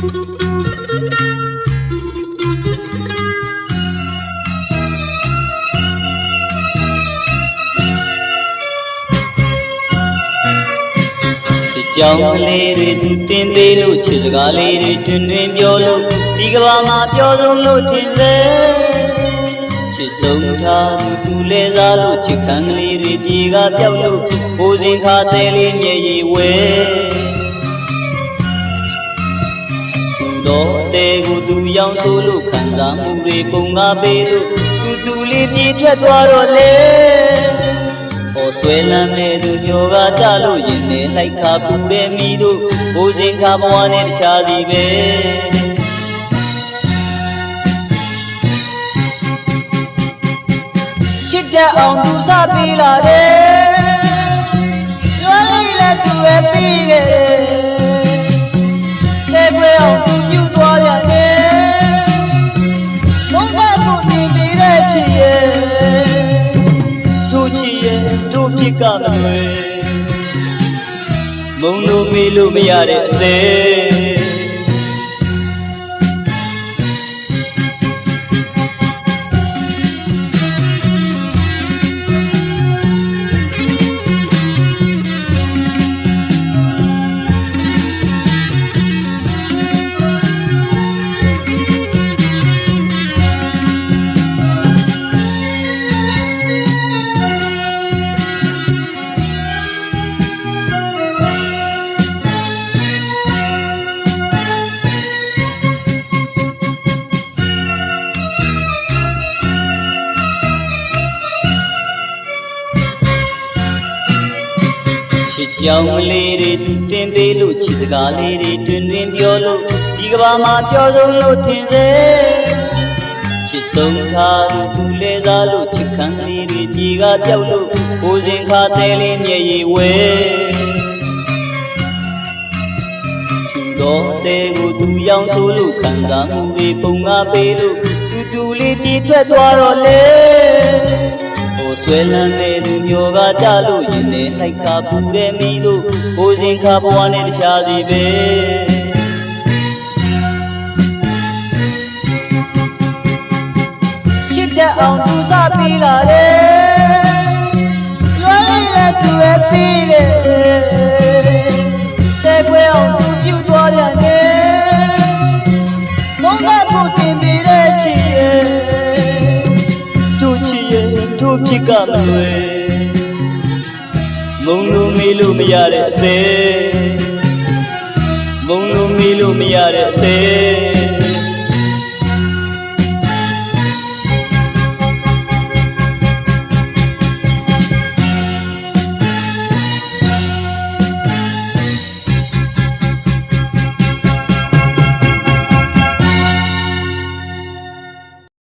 ကြောင်ကလေးတွေသူတင်သေးလို့ခြေစကားလေးတွေတွင်တွင်ပြောလို့ဒီကဘာမှာပြောဆုံးလို့ထင်စေခြေဆုံးထားသူသူလဲစားလို့ခြေခံကလေးတွေပြေကပြောက်လို့ကိုယ်စဉ်ခါသေးလေးမျက်ရည်ဝဲ တော်တဲ့ကိုသူရောင်ဆိုလို့ခံစားမှုတွေပုံကားပေးလို့သူသူလေးပြေပြတ်သွားတော့လေဟောဆွဲလန်းတဲ့သူညိုကကြလို့ရင်နဲ့လိုက်ခါပူတဲ့မိတို့ဘိုးစဉ်ခါဘဝနဲ့တခြားစီပဲချစ်တဲ့အောင်သူစားပေးလာတယ် ကမလွယ်မုံလို့မေးလို့မရတဲ့အသေး ချစ်ကြောင်လေးတွေသူတင်ပေးလို့ချစ်စကားလေးတွေတွင်တွင်ပြောလို့ဒီကဘာမှာပြောဆုံးလို့ထင်စေချစ်ဆုံးထားသူသူလဲစားလို့ချစ်ခံလေးတွေပြေကပြောက်လို့ဘိုးစဉ်ခါသေးလေးမျက်ရည်ဝဲသူတော်တဲ့ကိုသူရောင်ဆိုလို့ခံစားမှုတွေပုံကားပေးလို့သူသူလေးပြေထွက်သွားတော့လေ ဟိုဆွဲလန်းနေသူညိုကကြလို့ရင်နဲ့လိုက်ခါပူတဲ့မိတို့ကိုစဉ်ခါဘဝနဲ့တခြားစီပဲချစ်တဲ့အောင်သူစားပြီးလာတယ်လွမ်းလေးလည်းသူပဲပြီးတယ် မလွယ်မုံလို့မေးလို့မရတဲ့အသေးမုံလို့မေးလို့မရတဲ့အသေး